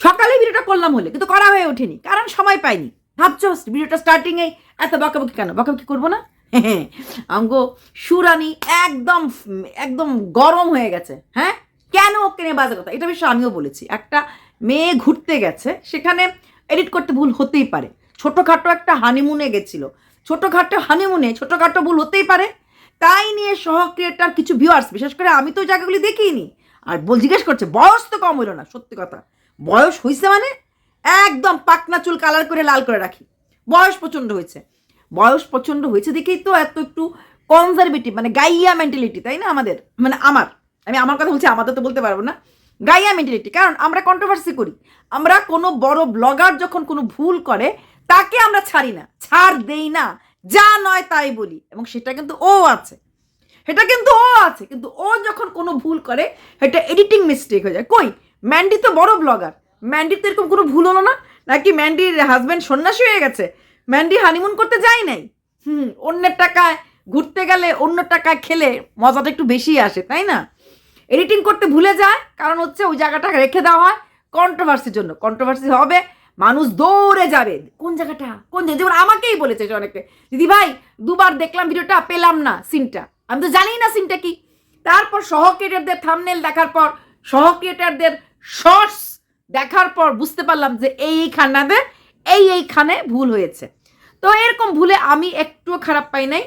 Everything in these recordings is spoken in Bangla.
সকালে ভিডিওটা করলাম হলে, কিন্তু করা হয়ে ওঠেনি, কারণ সময় পাইনি। ভাবছ, ভিডিওটা স্টার্টিংয়ে এত বকাবকি কেন? বকাবকি করব না? হ্যাঁ অঙ্গ সুরানি একদম একদম গরম হয়ে গেছে হ্যাঁ? কেন ওকে নিয়ে বাজে কথা? এটা বিষয়ে আমিও বলেছি। একটা মেয়ে ঘুরতে গেছে, সেখানে এডিট করতে ভুল হতেই পারে। ছোটোখাটো একটা হানিমুনে গেছিল। ছোটোখাটো হানিমুনে ছোটোখাটো ভুল হতেই পারে। তাই নিয়ে সহ ক্রিয়েটার কিছু ভিউয়ার্স বিশেষ করে আমি তো জায়গাগুলি দেখিনি, আর বল জিজ্ঞেস করছে, বয়স তো কম হইল না, সত্যি কথা। বয়স হয়েছে মানে? একদম পাকনা চুল কালার করে লাল করে রাখি। বয়স প্রচণ্ড হয়েছে। বয়স প্রচণ্ড হয়েছে দেখেই তো এত একটু কনজারভেটিভ মানে গাইয়া মেন্টালিটি তাই না আমাদের? মানে আমার। আমি আমার কথা বলছি, আমাদের তো বলতে পারব না। গাইয়া মেন্টালিটি কারণ আমরা কন্ট্রোভার্সি করি। আমরা কোনো বড় ব্লগার যখন কোনো ভুল করে, তাকে আমরা ছাড়ি না। ছাড় দেই না। যা নয় তাই বলি। এবং সেটা কিন্তু ও আছে। সেটা কিন্তু ও আছে। কিন্তু ও যখন কোনো ভুল করে, সেটা এডিটিং মিস্টেক হয়ে যায়। কই? ম্যান্ডি তো বড় ব্লগার ম্যান্ডির তো এরকম কোনো ভুল হলো না? নাকি ম্যান্ডির হাজব্যান্ড সন্ন্যাসী হয়ে গেছে? ম্যান্ডি হানিমুন করতে যায় নাই? হুম, অন্যের টাকায় ঘুরতে গেলে অন্য টাকায় খেলে মজাটা একটু বেশি আসে, তাই না? এডিটিং করতে ভুলে যায়, কারণ হচ্ছে ওই জায়গাটা রেখে দেওয়া হয় কন্ট্রোভার্সির জন্য। কন্ট্রোভার্সি হবে, মানুষ দৌড়ে যাবে। কোন জায়গাটা? কোন জায়গা? যেমন আমাকেই বলেছে অনেকে, দিদি ভাই, দুবার দেখলাম ভিডিওটা, পেলাম না সিনটা আমি তো জানি না সিনটা কি। তারপর সহ ক্রিয়েটারদের থামনেল দেখার পর সহ ক্রিয়েটারদের শর্টস দেখার পর বুঝতে পারলাম যে এই এই এইখানে ভুল হয়েছে। তো এরকম ভুলে আমি একটুও খারাপ পাই নাই।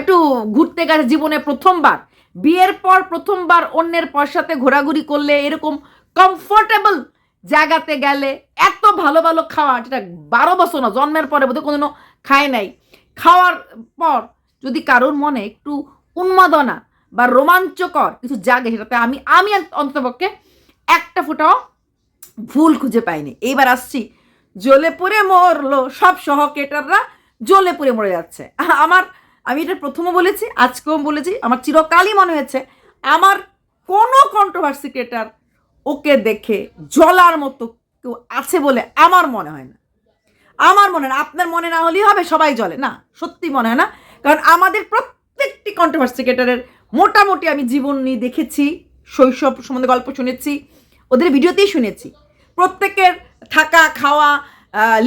একটু ঘুরতে গেছে জীবনে প্রথমবার, বিয়ের পর প্রথমবার অন্যের পয়সাতে ঘোরাঘুরি করলে এরকম কমফোর্টেবল জায়গাতে গেলে এত ভালো ভালো খাওয়া যেটা বারো বছর না, জন্মের পরে বোধহয় কোনো খায় নাই। খাওয়ার পর যদি কারোর মনে একটু উন্মাদনা বা রোমাঞ্চকর কিছু জাগে সেটাতে আমি আমি অন্তপক্ষে একটা ফুটাও ভুল খুঁজে পাইনি। এইবার আসছি, জ্বলে পুড়ে মরলো সব সহকেটাররা জ্বলে পুড়ে মরে যাচ্ছে। আমার, আমি এটা প্রথমও বলেছি, আজকেও বলেছি, আমার চিরকালই মনে হয়েছে, আমার কোনো কন্ট্রোভার্সি ক্রিয়েটার ওকে দেখে জ্বলার মতো কেউ আছে বলে আমার মনে হয় না। আমার মনে না, আপনার মনে না হলেই হবে, সবাই জ্বলে। না, সত্যি মনে হয় না। কারণ আমাদের প্রত্যেকটি কন্ট্রোভার্সি ক্রিয়েটারের মোটামুটি আমি জীবন নিয়ে দেখেছি শৈশব সম্বন্ধে গল্প শুনেছি, ওদের ভিডিওতেই শুনেছি। প্রত্যেকের থাকা, খাওয়া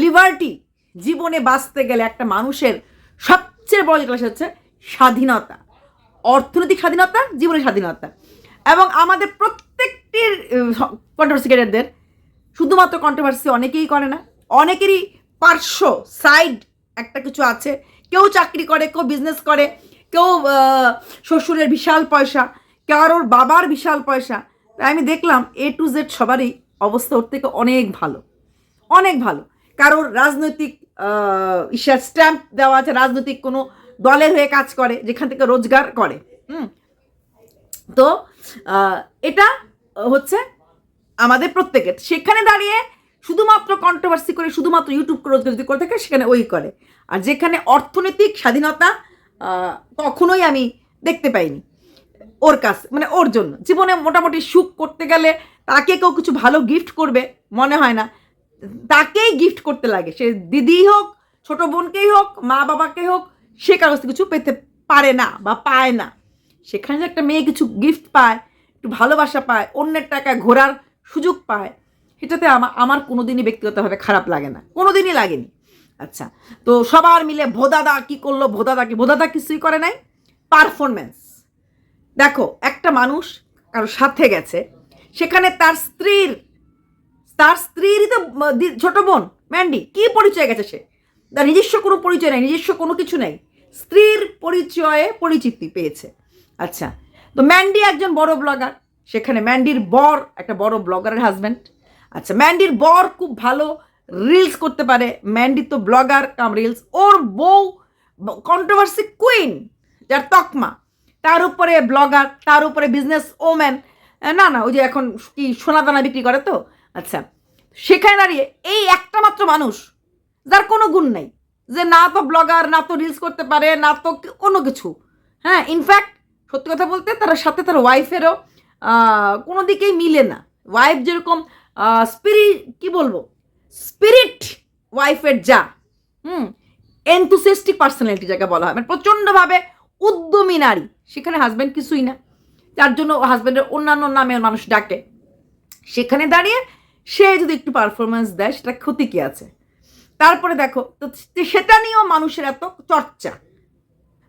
লিবার্টি জীবনে বাঁচতে গেলে একটা মানুষের সবচেয়ে বড় যেটা হচ্ছে স্বাধীনতা। অর্থনৈতিক স্বাধীনতা, জীবনের স্বাধীনতা। এবং আমাদের প্রত্যেকটির কন্ট্রোভার্সি ক্রিয়েটারদের শুধুমাত্র কন্ট্রোভার্সি অনেকেই করে না, অনেকেরই পার্শ্ব সাইড একটা কিছু আছে। কেউ চাকরি করে, কেউ বিজনেস করে, কেউ শ্বশুরের বিশাল পয়সা কারোর বাবার বিশাল পয়সা। তাই আমি দেখলাম এ টু জেড সবারই অবস্থা ওর থেকে অনেক ভালো। অনেক ভালো। কারোর রাজনৈতিক ইশার স্ট্যাম্প দেওয়া আছে, রাজনৈতিক কোনো দলের হয়ে কাজ করে, যেখান থেকে রোজগার করে। হুম। তো এটা হচ্ছে আমাদের প্রত্যেকের। সেখানে দাঁড়িয়ে শুধুমাত্র কন্ট্রোভার্সি করে, শুধুমাত্র ইউটিউব রোজগার যদি করে থাকে, সেখানে ওই করে। আর যেখানে অর্থনৈতিক স্বাধীনতা কখনোই আমি দেখতে পাইনি। ওর কাছ মানে ওর জন্য। জীবনে মোটামুটি সুখ করতে গেলে তাকে কেউ কিছু ভালো গিফট করবে, মনে হয় না। তাকেই গিফট করতে লাগে। সে দিদিই হোক, ছোট বোনকেই হোক, মা বাবাকে হোক, সে কারও কাছ পেতে পারে না বা পায় না। সেখানে যে একটা মেয়ে কিছু গিফট পায়, একটু ভালোবাসা পায়, অন্যের টাকায় ঘোরার সুযোগ পায়, সেটাতে আমার আমার কোনোদিনই ব্যক্তিগতভাবে খারাপ লাগে না। কোনোদিনই লাগেনি। আচ্ছা তো সবার মিলে ভোদাদা কি করল? ভোদাদা কি ভোদাদা কিছুই করে নাই। পারফরমেন্স দেখো, একটা মানুষ কারও সাথে গেছে, সেখানে তার স্ত্রীর, তার স্ত্রীরই তো ছোট বোন, ম্যান্ডি, কি পরিচয় গেছে সে? তার নিজস্ব কোনো পরিচয় নেই, নিজস্ব কোনো কিছু নেই। স্ত্রীর পরিচয়ে পরিচিতি পেয়েছে। আচ্ছা তো ম্যান্ডি একজন বড় ব্লগার, সেখানে ম্যান্ডির বর, একটা বড় ব্লগারের হাজব্যান্ড আচ্ছা ম্যান্ডির বর খুব ভালো রিলস করতে পারে, ম্যান্ডি তো ব্লগার, কাম রিলস ওর বউ কন্ট্রোভার্সি কুইন যার তকমা। তার উপরে ব্লগার, তার উপরে বিজনেস ওম্যান না না, ওই যে এখন কি সোনা দানা বিক্রি করে তো? আচ্ছা সেখানে দাঁড়িয়ে এই একটা মাত্র মানুষ, যার কোনো গুণ নেই, যে না তো ব্লগার, না তো রিলস করতে পারে, না তো কোনো কিছু। হ্যাঁ ইনফ্যাক্ট সত্যি কথা বলতে তার সাথে তার ওয়াইফেরও কোনো দিকেই মিলে না। ওয়াইফ যেরকম স্পিরি কি বলব? স্পিরিট ওয়াইফের যা, হুম এনথুসিয়াস্টিক পার্সোনালিটি যাকে বলা হয়। মানে প্রচণ্ডভাবে উদ্যমী নারী, সেখানে হাজব্যান্ড কিছুই না। যার জন্য হাজব্যান্ডের অন্যান্য নামে মানুষ ডাকে। সেখানে দাঁড়িয়ে সে যদি একটু পারফরমেন্স দেয় সেটা ক্ষতি কি আছে? তারপরে দেখো, তো সেটা নিয়েও মানুষের এত চর্চা।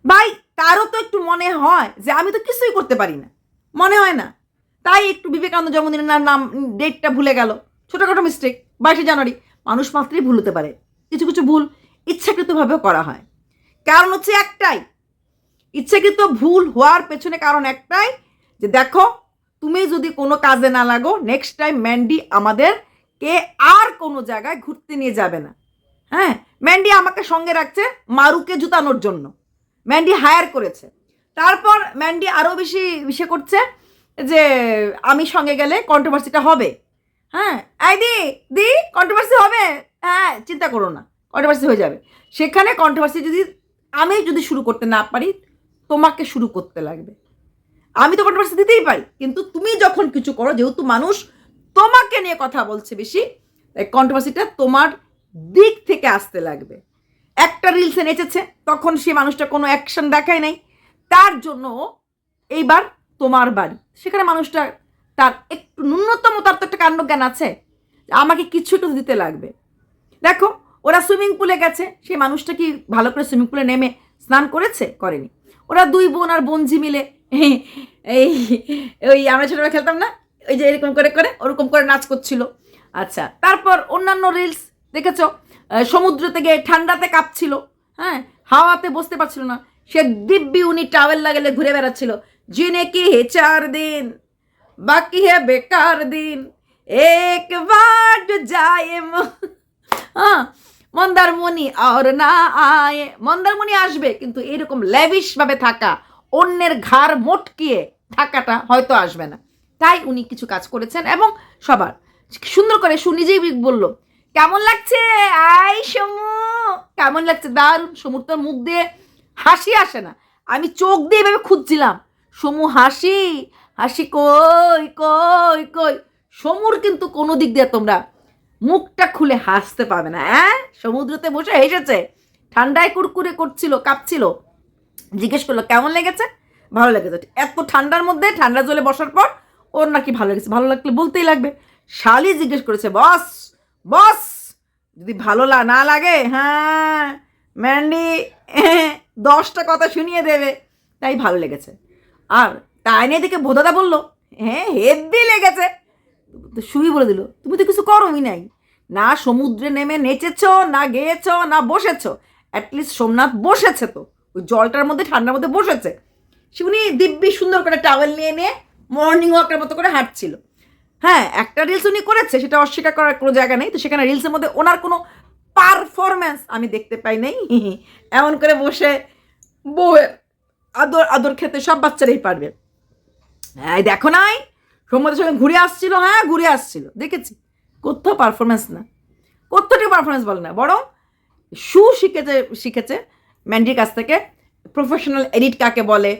ভাই, তারও তো একটু মনে হয় যে আমি তো কিছুই করতে পারি না। মনে হয় না। তাই একটু বিবেকানন্দ জন্মদিনের নাম, ডেটটা ভুলে গেল। ছোটোখাটো মিস্টেক বাইশে জানুয়ারি। মানুষ মাত্রই ভুল হতে পারে। কিছু কিছু ভুল ইচ্ছাকৃতভাবেও করা হয়। কারণ হচ্ছে একটাই ইচ্ছাকৃত ভুল হওয়ার পেছনে কারণ একটাই যে দেখো, তুমি যদি কোনো কাজে না লাগো নেক্সট টাইম ম্যান্ডি আমাদের কে আর কোনো জায়গায় ঘুরতে নিয়ে যাবে না। হ্যাঁ ম্যান্ডি আমাকে সঙ্গে রাখছে মারুকে জুতানোর জন্য। ম্যান্ডি হায়ার করেছে। তারপর ম্যান্ডি আরও বেশি ইসে করছে যে আমি সঙ্গে গেলে কন্ট্রোভার্সিটা হবে। হ্যাঁ এই দি দি কন্ট্রোভার্সি হবে? হ্যাঁ চিন্তা করো না কন্ট্রোভার্সি হয়ে যাবে। সেখানে কন্ট্রোভার্সি যদি আমি যদি শুরু করতে না পারি তোমাকে শুরু করতে লাগবে। আমি তো কন্ট্রোভার্সি দিতেই পারি, কিন্তু তুমি যখন কিছু করো, যেহেতু মানুষ তোমাকে নিয়ে কথা বলছে বেশি, তাই কন্ট্রোভার্সিটা তোমার দিক থেকে আসতে লাগবে। একটা রিলসে নেচেছে, তখন সে মানুষটা কোনো অ্যাকশন দেখায় নাই। তার জন্য এইবার তোমার বাড়ি। সেখানে মানুষটা, তার একটু ন্যূনতম, তার তো একটা কাণ্ডজ্ঞান আছে আমাকে কিছু একটু দিতে লাগবে। দেখো, ওরা সুইমিং পুলে গেছে সেই মানুষটা কি ভালো করে সুইমিং পুলে নেমে স্নান করেছে? করেনি। ওরা দুই বোন আর বোনঝি মিলে। এই ওই আমরা ছোটবেলা খেলতাম না? ওই যে এরকম করে করে, ওরকম করে নাচ করছিল। আচ্ছা তারপর অন্যান্য রিলস দেখেছ? সমুদ্র থেকে ঠান্ডাতে কাঁপছিল। হ্যাঁ হাওয়াতে বসতে পারছিল না। সে দিব্যি উনি টাওয়েল লাগালে ঘুরে বেড়াচ্ছিল। জিনে কি হে চার দিন, বাকি হে বেকার দিন এক বার যায় হ্যাঁ মন্দারমণি আর না আয়। মন্দারমণি আসবে, কিন্তু এরকম ল্যাভিশ ভাবে থাকা, অন্যের ঘাড় মটকিয়ে থাকাটা হয়তো আসবে না। তাই উনি কিছু কাজ করেছেন এবং সবার। সুন্দর করে সু নিজেই বলল, কেমন লাগছে? আই সমু। কেমন লাগছে? দারুণ। সমুর তোর মুখ দিয়ে হাসি আসে না। আমি চোখ দিয়ে এভাবে খুঁজছিলাম। সমু, হাসি? হাসি কই কই কই? সমুর কিন্তু কোনো দিক দিয়ে তোমরা মুখটা খুলে হাসতে পাবে না হ্যাঁ? সমুদ্রতে বসে হেসেছে, ঠান্ডায় কুরকুরে করছিল, কাঁপছিল। জিজ্ঞেস করল, কেমন লেগেছে? ভালো লেগেছে। এত ঠান্ডার মধ্যে, ঠান্ডা জলে বসার পর ওর নাকি ভালো লেগেছে। ভালো লাগলে বলতেই লাগবে। শালি জিজ্ঞেস করেছে, বস বস, যদি ভালো না লাগে হ্যাঁ ম্যান্ডি, দশটা কথা শুনিয়ে দেবে। তাই ভালো লেগেছে। আর তাই নিয়ে দেখে বোধাদা বলল হ্যাঁ হেব্বি লেগেছে। তো সুই বলে দিল, তুমি তো কিছু করোই নাই। না সমুদ্রে নেমে নেচেছ, না গেয়েছ, না বসেছ। অ্যাটলিস্ট সোমনাথ বসেছে তো। ওই জলটার মধ্যে, ঠান্ডার মধ্যে বসেছে। সে উনি দিব্যি সুন্দর করে টাওয়েল নিয়ে নিয়ে মর্নিং ওয়াকের মতো করে হাঁটছিল। হ্যাঁ একটা রিলস উনি করেছে, সেটা অস্বীকার করার কোনো জায়গা নেই। তো সেখানে রিলসের মধ্যে ওনার কোনো পারফরমেন্স আমি দেখতে পাই নাই। এমন করে বসে বউয়ের আদর আদর খেতে সব বাচ্চারাই পারবে। হ্যাঁ দেখো নাই সোমবারের সঙ্গে ঘুরে আসছিল হ্যাঁ ঘুরে আসছিল। দেখেছি। কোথাও পারফরমেন্স না। কোথাও পারফরমেন্স বলে না, বরং শু শিখেছে শিখেছে ম্যান্ডির কাছ থেকে। প্রফেশনাল এডিট কাকে বলে?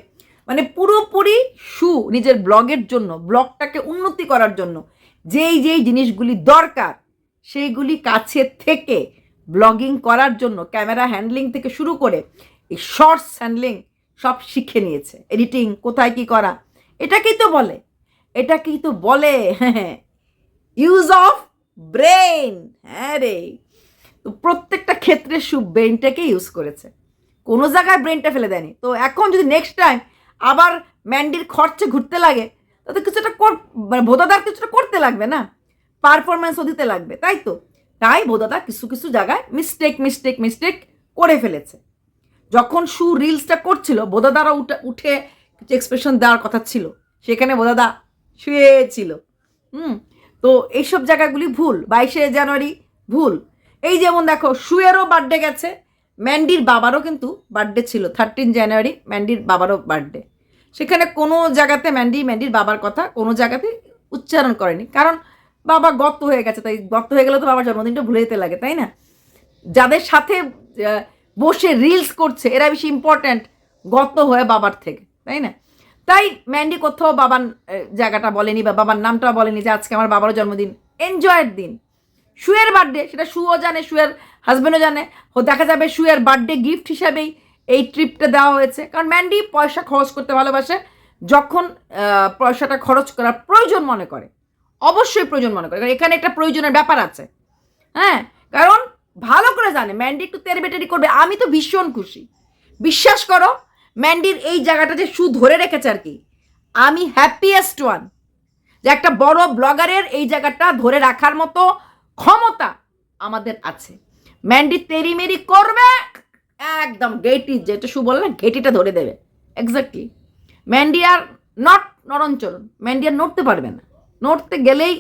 মানে পুরোপুরি শু নিজের ব্লগের জন্য ব্লগটাকে উন্নতি করার জন্য যেই যেই জিনিসগুলি দরকার, সেইগুলি কাছে থেকে ব্লগিং করার জন্য ক্যামেরা হ্যান্ডলিং থেকে শুরু করে এই শর্টস হ্যান্ডলিং সব শিখে নিয়েছে। এডিটিং কোথায় কি করা, এটাকেই তো বলে। এটাকেই তো বলে? হ্যাঁ ইউজ অফ ব্রেন হ্যাঁ রে। তো প্রত্যেকটা ক্ষেত্রে সু ব্রেনটাকে ইউজ করেছে। কোনো জায়গায় ব্রেনটা ফেলে দেয়নি। তো এখন যদি নেক্সট টাইম আবার ম্যান্ডির খরচে ঘুরতে লাগে, তাতে কিছুটা কর মানে বোধাদার কিছুটা করতে লাগবে না? পারফরমেন্সও দিতে লাগবে, তাই তো? তাই বোধাদা কিছু কিছু জায়গায় মিস্টেক মিস্টেক মিস্টেক করে ফেলেছে। যখন সু রিলসটা করছিল বোদাদারা উঠে উঠে কিছু এক্সপ্রেশন দেওয়ার কথা ছিল। সেখানে বোধাদা শুয়েছিল। হুম, তো এইসব জায়গাগুলি ভুল, বাইশে জানুয়ারি ভুল। এই যেমন দেখো শুয়েরও বার্থডে গেছে, ম্যান্ডির বাবারও কিন্তু বার্থডে ছিল থার্টিন জানুয়ারি, ম্যান্ডির বাবারও বার্থডে সেখানে কোনো জায়গাতে ম্যান্ডি, ম্যান্ডির বাবার কথা কোনো জায়গাতে উচ্চারণ করেনি। কারণ বাবা গত হয়ে গেছে, তাই গত হয়ে গেলে তো বাবার জন্মদিনটা ভুলে যেতে লাগে, তাই না? যাদের সাথে বসে রিলস করছে, এরা বেশি ইম্পর্ট্যান্ট গত হয়ে বাবার থেকে, তাই না? তাই ম্যান্ডি কোথাও বাবার জায়গাটা বলেনি বা বাবার নামটা বলেনি যে আজকে আমার বাবারও জন্মদিন। এনজয়ের দিন। শুয়ের বার্থডে সেটা শুও জানে শুয়ের হাজবেন্ডও জানে। দেখা যাবে শুয়ের বার্থডে গিফট হিসাবেই এই ট্রিপটা দেওয়া হয়েছে। কারণ ম্যান্ডি পয়সা খরচ করতে ভালোবাসে, যখন পয়সাটা খরচ করার প্রয়োজন মনে করে। অবশ্যই প্রয়োজন মনে করে, কারণ এখানে একটা প্রয়োজনের ব্যাপার আছে। হ্যাঁ কারণ ভালো করে জানে, ম্যান্ডি একটু তেরে বেটারি করবে, আমি তো ভীষণ খুশি। বিশ্বাস করো ম্যান্ডির এই জায়গাটা যে শু ধরে রেখেছে আর কি। আমি হ্যাপিয়েস্ট ওয়ান যে একটা বড় ব্লগারের এই জায়গাটা ধরে রাখার মতো ক্ষমতা আমাদের আছে। ম্যান্ডি তেরিমেরি করবে, একদম গেটি, যেটা শু বলে না ঘেটিটা ধরে দেবে। এক্স্যাক্টলি ম্যান্ডি আর নট নরঞ্চরণ ম্যান্ডি আর নড়তে পারবে না। নড়তে গেলেই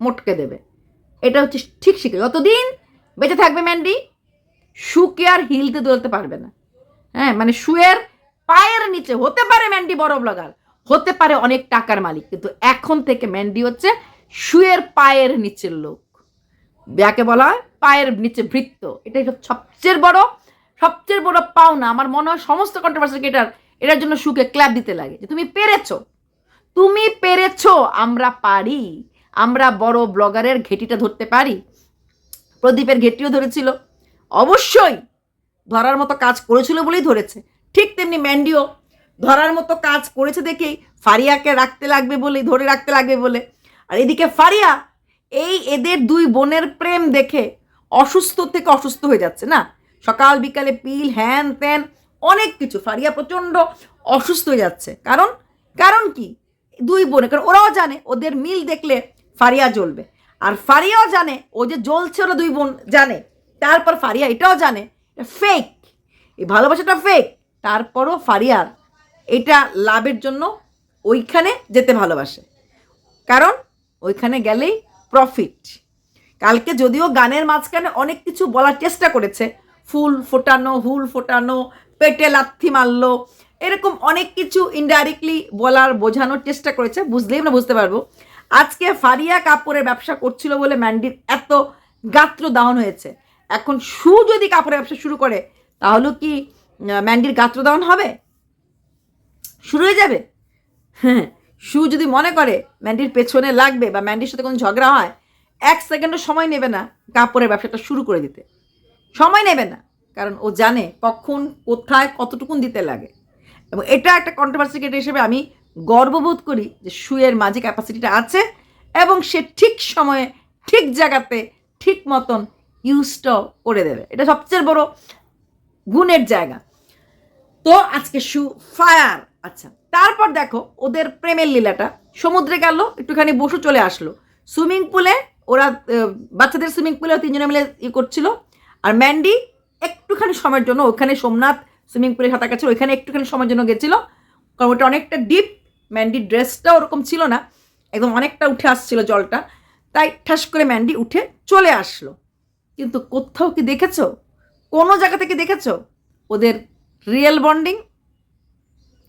মোটকে দেবে। এটা হচ্ছে ঠিক শিখে যতদিন বেঁচে থাকবে ম্যান্ডি শুকে আর হিলতে দোলতে পারবে না। হ্যাঁ মানে শুয়ের পায়ের নিচে হতে পারে ম্যান্ডি বড় ব্লগার হতে পারে অনেক টাকার মালিক, কিন্তু এখন থেকে ম্যান্ডি হচ্ছে শুয়ের পায়ের নিচের লোক। যাকে বলা হয় পায়ের নিচে বৃত্ত এটাই সবচেয়ে বড় সবচেয়ে বড় পাওনা। আমার মনে হয় সমস্ত কন্ট্রোভার্সি এটার এটার জন্য সুখে ক্ল্যাপ দিতে লাগে যে তুমি পেরেছ। তুমি পেরেছ, আমরা পারি। আমরা বড় ব্লগারের ঘেটিটা ধরতে পারি। প্রদীপের ঘেটিও ধরেছিল। অবশ্যই ধরার মতো কাজ করেছিল বলেই ধরেছে। ঠিক তেমনি ম্যান্ডিও ধরার মতো কাজ করেছে দেখেই ফারিয়াকে রাখতে লাগবে বলেই ধরে রাখতে লাগবে বলে। আর এদিকে ফারিয়া এই এদের দুই বোনের প্রেম দেখে অসুস্থ থেকে অসুস্থ হয়ে যাচ্ছে না? সকাল, বিকালে পিল, হ্যান, ত্যান, অনেক কিছু। ফারিয়া প্রচণ্ড অসুস্থ হয়ে যাচ্ছে। কারণ কারণ কি? দুই বোনে কারণ ওরাও জানে ওদের মিল দেখলে ফারিয়া জ্বলবে। আর ফারিয়াও জানে, ও যে জ্বলছে ওরা দুই বোন জানে। তারপর ফারিয়া এটাও জানে ফেক এই ভালোবাসাটা ফেক তারপরও ফারিয়ার এটা লাভের জন্য ওইখানে যেতে ভালোবাসে। কারণ ওইখানে গেলেই প্রফিট কালকে যদিও গানের মাঝখানে অনেক কিছু বলার চেষ্টা করেছে। ফুল ফোটানো, হুল ফোটানো, পেটে লাথি মারলো, এরকম অনেক কিছু ইনডাইরেক্টলি বলার, বোঝানোর চেষ্টা করেছে। বুঝলেই আমরা বুঝতে পারব। আজকে ফারিয়া কাপড়ের ব্যবসা করছিল বলে ম্যান্ডির এত গাত্র দাহন হয়েছে। এখন শু যদি কাপড়ের ব্যবসা শুরু করে, তাহলে কি ম্যান্ডির গাত্র দাহন হবে? শুরু হয়ে যাবে? হ্যাঁ শু যদি মনে করে ম্যান্ডির পেছনে লাগবে বা ম্যান্ডির সাথে কোনো ঝগড়া হয়, এক সেকেন্ডও সময় নেবে না কাপড়ের ব্যবসাটা শুরু করে দিতে। সময় নেবে না, কারণ ও জানে কখন, কোথায়, কতটুকুন দিতে লাগে। এবং এটা একটা কন্ট্রোভার্সি ক্রিয়েটার হিসেবে আমি গর্ববোধ করি যে শুয়ের মাঝে ক্যাপাসিটিটা আছে এবং সে ঠিক সময়ে, ঠিক জায়গাতে, ঠিক মতন ইউজটাও করে দেবে। এটা সবচেয়ে বড় গুণের জায়গা। তো আজকে সু ফায়ার। আচ্ছা তারপর দেখো ওদের প্রেমের লীলাটা। সমুদ্রে গেল, একটুখানি বসু চলে আসলো। সুইমিং পুলে ওরা বাচ্চাদের সুইমিং পুলে তিনজনে মিলে ই করছিল। আর ম্যান্ডি একটুখানি সময়ের জন্য, ওখানে সোমনাথ সুইমিং পুলে সাঁতার কাছে ওইখানে একটুখানি সময়ের জন্য গেছিল। কারণ ওটা অনেকটা ডিপ, ম্যান্ডির ড্রেসটা ওরকম ছিল না। একদম অনেকটা উঠে আসছিল জলটা। তাই ঠাস করে ম্যান্ডি উঠে চলে আসলো। কিন্তু কোথাও কি দেখেছ? কোনো জায়গা থেকে দেখেছ? ওদের রিয়েল বন্ডিং?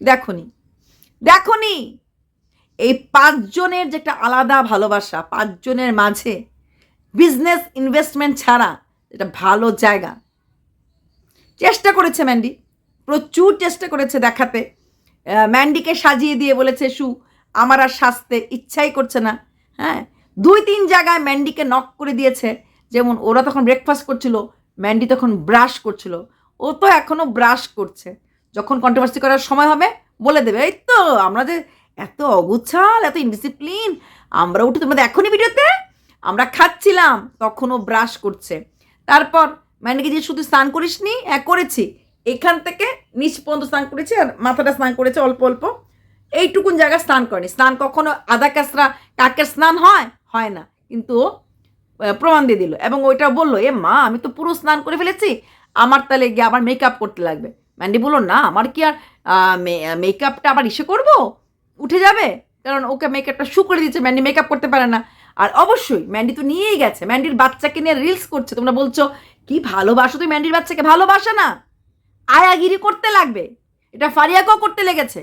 দেখনি। দেখনি? এই পাঁচজনের যে একটা আলাদা ভালোবাসা, পাঁচজনের মাঝে বিজনেস ইনভেস্টমেন্ট ছাড়া এটা ভালো জায়গা। চেষ্টা করেছে ম্যান্ডি, প্রচুর চেষ্টা করেছে দেখাতে। ম্যান্ডিকে সাজিয়ে দিয়ে বলেছে, সু, আমার আর সাজতে ইচ্ছাই করছে না। হ্যাঁ দুই তিন জায়গায় ম্যান্ডিকে নক করে দিয়েছে। যেমন ওরা তখন ব্রেকফাস্ট করছিল, ম্যান্ডি তখন ব্রাশ করছিল। ও তো এখনও ব্রাশ করছে। যখন কন্ট্রোভার্সি করার সময় হবে, বলে দেবে, এই তো, আমরা যে এত অগুচ্ছাল এত ইনডিসিপ্লিন আমরা উঠে তোমাদের এখনই ভিডিওতে? আমরা খাচ্ছিলাম, তখনও ব্রাশ করছে। তারপর ম্যান্ডিকে যে শুধু স্নান করিসনি হ্যাঁ করেছি। এখান থেকে নিচ পর্যন্ত স্নান করেছি আর মাথাটা স্নান করেছে অল্প অল্প। এইটুকুন জায়গায় স্নান করেনি। স্নান কখনো আধা কাঁচরা, কাকের স্নান হয়? হয় না। কিন্তু প্রমাণ দিয়ে দিল। এবং ওইটা বলল, এ মা, আমি তো পুরো স্নান করে ফেলেছি। আমার তাহলে গিয়ে আবার মেকআপ করতে লাগবে। ম্যান্ডি বলল, না, আমার কি আর মেকআপটা আবার ইসে করব? উঠে যাবে? কারণ ওকে মেকআপটা শু করে দিচ্ছে ম্যান্ডি মেকআপ করতে পারে না। আর অবশ্যই ম্যান্ডি তো নিয়েই গেছে। ম্যান্ডির বাচ্চাকে নিয়ে রিলস করছে। তোমরা বলছো, কি ভালোবাসো তুই ম্যান্ডির বাচ্চাকে? ভালোবাসা না। আয়াগিরি করতে লাগবে। এটা ফারিয়াকেও করতে লেগেছে।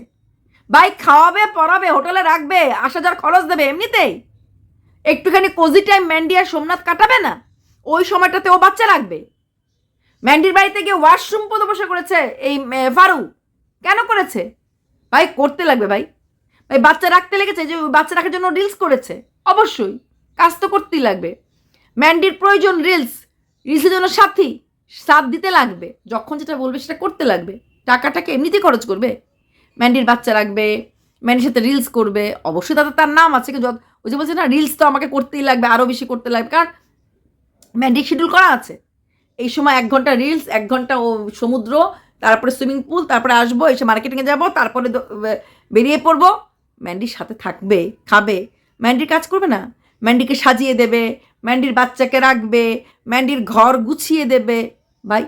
ভাই, খাওয়াবে, পড়াবে, হোটেলে রাখবে, আসা যার খরচ দেবে, এমনিতেই। একটুখানি কোজি টাইম ম্যান্ডি আর সোমনাথ কাটাবে না? ওই সময়টাতে ও বাচ্চা রাখবে। ম্যান্ডির বাড়িতে গিয়ে ওয়াশরুম পদ করেছে এই ফারু কেন করেছে? ভাই, করতে লাগবে ভাই। ভাই, বাচ্চা রাখতে লেগেছে, যে বাচ্চা রাখার জন্য রিলস করেছে। অবশ্যই, কাজ তো করতেই লাগবে। ম্যান্ডির প্রয়োজন রিলস রিলসের জন্য সাথী, সাথ দিতে লাগবে। যখন যেটা বলবে সেটা করতে লাগবে। টাকাটাকে এমনিতেই খরচ করবে। ম্যান্ডির বাচ্চা রাখবে, ম্যান্ডির সাথে রিলস করবে। অবশ্যই তাতে তার নাম আছে, কিন্তু ওই যে বলছে না রিলস তো আমাকে করতেই লাগবে আরও বেশি করতে লাগবে। কারণ ম্যান্ডির শিডিউল করা আছে। এই সময় এক ঘন্টা রিলস এক ঘন্টা ও সমুদ্র তারপরে সুইমিং পুল তারপরে আসবো এসে মার্কেটিংয়ে যাব তারপরে দ- বে- বেরিয়ে পড়বো ম্যান্ডির সাথে থাকবে খাবে ম্যান্ডির কাজ করবে না ম্যান্ডিকে সাজিয়ে দেবে ম্যান্ডির বাচ্চাকে রাখবে ম্যান্ডির ঘর গুছিয়ে দেবে ভাই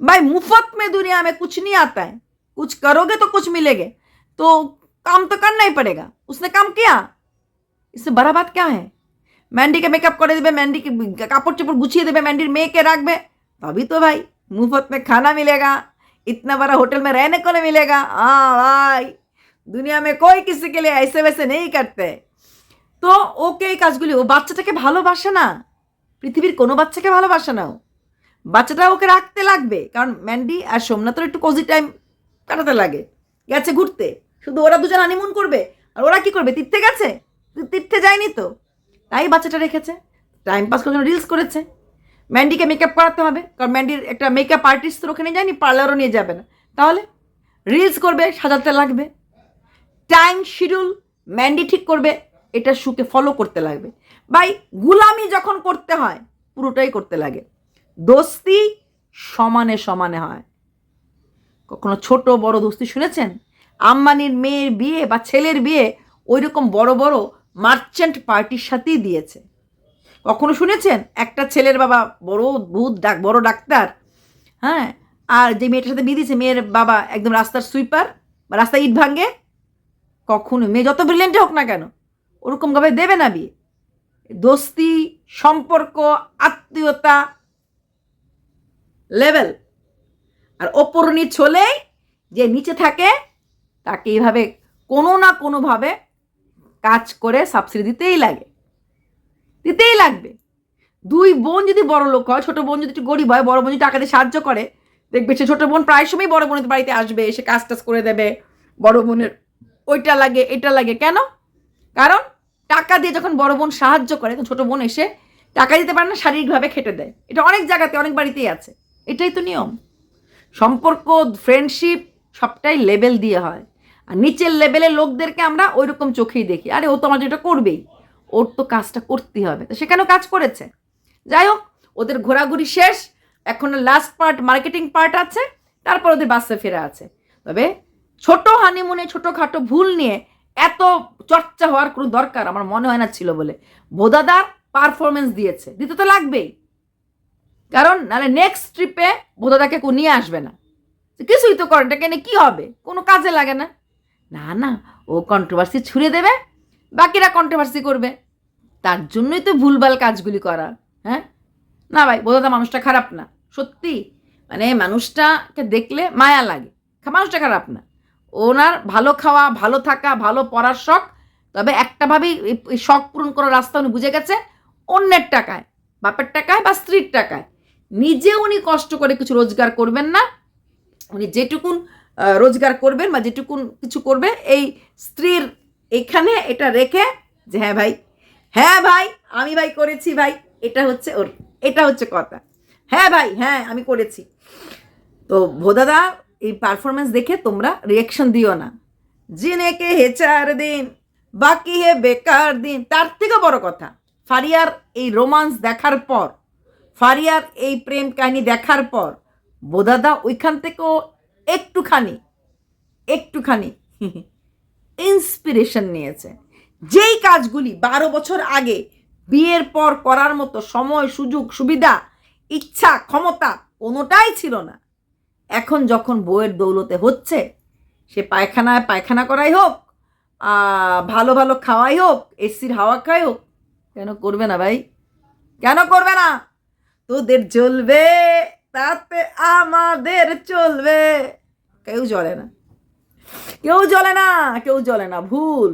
भाई मुफ्त में दुनिया में कुछ नहीं आता है कुछ करोगे तो कुछ मिलेगे तो काम तो करना ही पड़ेगा उसने काम किया इससे बड़ा बात क्या है ম্যান্ডিকে মেকআপ করে দেবে ম্যান্ডিকে কাপড় চোপড় গুছিয়ে দেবে ম্যান্ডির মেয়েকে রাখবে। তবেই তো ভাই মুফত মে খানা মিলেগা, ইতনা बड़ा হোটেল মে रहने করে মিলেগা। আ हाँ দুনিয়া মে কই কিছু কে লিয়ে এসে বেসে নেই কাটতে তো ওকে এই কাজগুলি, ও বাচ্চাটাকে ভালোবাসে না। পৃথিবীর কোনো বাচ্চাকে ভালোবাসে না ও। বাচ্চাটা ওকে রাখতে লাগবে, কারণ ম্যান্ডি আর সোমনাথের একটু কজি টাইম কাটাতে লাগে। গেছে ঘুরতে। শুধু ওরা দুজন হানিমুন করবে, আর ওরা কি করবে, তীর্থে গেছে? তীর্থে যায়নি তো? তাই বাচ্চাটা রেখেছে। টাইম পাস করার জন্য রিলস করেছে। ম্যান্ডিকে মেকআপ করাতে হবে, কারণ ম্যান্ডির একটা মেকআপ আর্টিস্ট তো ওখানে যায়নি পার্লারও নিয়ে যাবে না। তাহলে রিলস করবে, সাজাতে লাগবে। টাইম শিডিউল ম্যান্ডি ঠিক করবে, এটা সুকে ফলো করতে লাগবে। ভাই, গুলামি যখন করতে হয়, পুরোটাই করতে লাগে। দোস্তি সমানে সমানে হয়। কখনো ছোট বড় দোস্তি শুনেছেন? আম্বানির মেয়ের বিয়ে বা ছেলের বিয়ে ওই রকম বড় বড় মার্চেন্ট পার্টির সাথেই দিয়েছে। কখনো শুনেছেন? একটা ছেলের বাবা বড় ভূত ডাক, বড় ডাক্তার হ্যাঁ? আর যে মেয়েটার সাথে বিয়ে দিয়েছে, মেয়ের বাবা একদম রাস্তার সুইপার বা রাস্তায় ইট ভাঙে? কখনো। মেয়ে যত ব্রিলিয়েন্টে হোক না কেন, ওরকমভাবে দেবে না বিয়ে। দোস্তি, সম্পর্ক, আত্মীয়তা লেভেল আর ওপর নিচ হলেই যে নিচে থাকে, তাকে এইভাবে কোনো না কোনোভাবে কাজ করে সাবসিডি দিতেই লাগে। দিতেই লাগবে। দুই বোন যদি বড় লোক হয়, ছোটো বোন যদি একটু গরিব হয়, বড় বোন যদি টাকা দিয়ে সাহায্য করে, দেখবে সে ছোটো বোন প্রায় সময় বড় বোনের বাড়িতে আসবে, এসে কাজ টাজ করে দেবে। বড় বোনের ওইটা লাগে, এটা লাগে। কেন? কারণ টাকা দিয়ে যখন বড় বোন সাহায্য করে, তখন ছোট বোন এসে টাকা দিতে পারে না, শারীরিকভাবে খেটে দেয়। এটা অনেক জায়গাতে, অনেক বাড়িতেই আছে। এটাই তো নিয়ম। সম্পর্ক ফ্রেন্ডশিপ সবটাই লেভেল দিয়ে হয়। আর নিচের লেভেলের লোকদেরকে আমরা ওই রকম চোখেই দেখি। আরে, ও তো আমার যেটা করবেই। ওর তো কাজটা করতেই হবে। তো সেখানেও কাজ করেছে। যাই হোক, ওদের ঘোরাঘুরি শেষ। এখন লাস্ট পার্ট মার্কেটিং পার্ট আছে। তারপর ওদের বাসে ফেরা আছে। তবে ছোট হানিমুনে ছোটোখাটো ভুল নিয়ে এত চর্চা হওয়ার কোনো দরকার আমার মনে হয় না ছিল বলে বোদাদার পারফরমেন্স দিয়েছে। দিতে তো লাগবেই। কারণ নাহলে নেক্সট ট্রিপে বোদাদাকে নিয়ে আসবে না। কিছুই তো করেন এটাকে নিয়ে কী হবে? কোনো কাজে লাগে না। না না, ও কন্ট্রোভার্সি ছুড়ে দেবে, বাকিরা কন্ট্রোভার্সি করবে। তার জন্যই তো ভুলভাল কাজগুলি করা হ্যাঁ? না ভাই, বোধহয় মানুষটা খারাপ না, সত্যি। মানে মানুষটাকে দেখলে মায়া লাগে, মানুষটা খারাপ না। ওনার ভালো খাওয়া, ভালো থাকা, ভালো পড়ার শখ, তবে একটাভাবেই এই- শখ পূরণ করার রাস্তা উনি বুঝে গেছে, অন্যের টাকায়, বাপের টাকায় বা স্ত্রীর টাকায়। নিজে উনি কষ্ট করে কিছু রোজগার করবেন না, উনি যেটুকুন রোজগার করবেন বা যেটুকুন কিছু করবে, এই স্ত্রীর এখানে এটা রেখে যে হ্যাঁ ভাই হ্যাঁ ভাই, আমি ভাই করেছি ভাই, এটা হচ্ছে ওর, এটা হচ্ছে কথা। হ্যাঁ ভাই হ্যাঁ আমি করেছি। তো ভোদাদা, এই পারফরমেন্স দেখে তোমরা রিয়াকশন দিও না। জিনেকে হে চার দিন, বাকি হে বেকার দিন, তার থেকে বড় কথা, ফারিয়ার এই রোমান্স দেখার পর, ফারিয়ার এই প্রেম কাহিনী দেখার পর বোদাদা ওইখান থেকেও একটুখানি একটুখানি ইন্সপিরেশন নিয়েছে। যেই কাজগুলি বারো বছর আগে বিয়ের পর করার মতো সময়, সুযোগ, সুবিধা, ইচ্ছা, ক্ষমতা কোনোটাই ছিল না। এখন যখন বইয়ের দৌলতে হচ্ছে, সে পায়খানায় পায়খানা করাই হোক ভালো ভালো খাওয়াই হোক, এসির হাওয়া খাই হোক, কেন করবে না ভাই? কেন করবে না? তোদের জ্বলবে তাতে আমাদের চলবে কেউ জ্বলে না কেউ জ্বলে না কেউ জ্বলে না ভুল